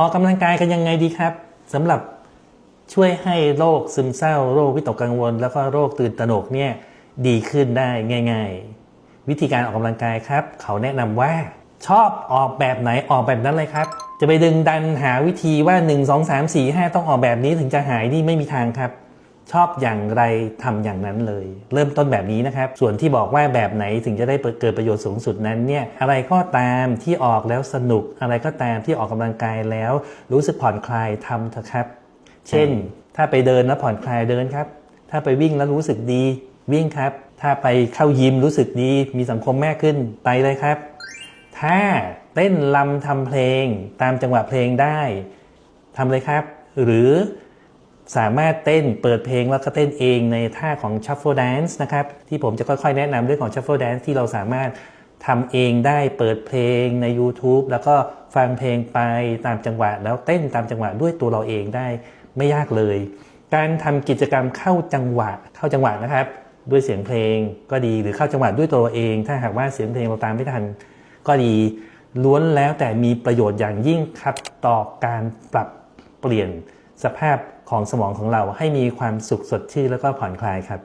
ออกกำลังกายกันยังไงดีครับสำหรับช่วยให้โรคซึมเศร้าโรควิตกกังวล แล้วก็โรคตื่นตระหนกเนี่ยดีขึ้นได้ง่าย ๆ วิธีการออกกำลังกายครับ เขาแนะนำว่าชอบออกแบบไหนออกแบบนั้นเลยครับ จะไปดึงดันหาวิธีว่า 1 2 3 4 5 ต้องออกแบบนี้ถึงจะหายนี่ไม่มีทางครับ ชอบอย่างไรทำอย่างนั้นเลย เริ่มต้นแบบนี้นะครับ ส่วนที่บอกว่าแบบไหนถึงจะได้เกิดประโยชน์สูงสุดนั้นเนี่ยอะไรก็ตามที่ออกแล้วสนุก อะไรก็ตามที่ออกกำลังกายแล้ว รู้สึกผ่อนคลายทำเถอะครับ เช่น ถ้าไปเดินแล้วผ่อนคลายเดินครับ ถ้าไปวิ่งแล้วรู้สึกดีวิ่งครับ ถ้าไปเข้ายิมรู้สึกดี มีสังคมมากขึ้นไปเลยครับ ถ้าเต้นลำทำเพลงตามจังหวะเพลงได้ทำเลยครับ หรือ สามารถเต้นเปิดเพลงแล้วก็เต้นเองในท่าของ shuffle dance นะครับ ที่ผมจะค่อยๆ แนะนำเรื่องของ shuffle dance ที่เราสามารถทำเองได้เปิดเพลงใน YouTube แล้วก็ฟังเพลงไปตามจังหวะ แล้วเต้นตามจังหวะด้วยตัวเราเองได้ไม่ยากเลย การทำกิจกรรมเข้าจังหวะเข้าจังหวะนะครับ ด้วยเสียงเพลงก็ดีหรือเข้าจังหวะด้วยตัวเราเอง ถ้าหากว่าเสียงเพลงเราตามไม่ทัน ก็ดีล้วนแล้วแต่มีประโยชน์อย่างยิ่งครับต่อการปรับเปลี่ยน สภาพของสมองของเราให้มีความสุขสดชื่นแล้วก็ผ่อนคลายครับ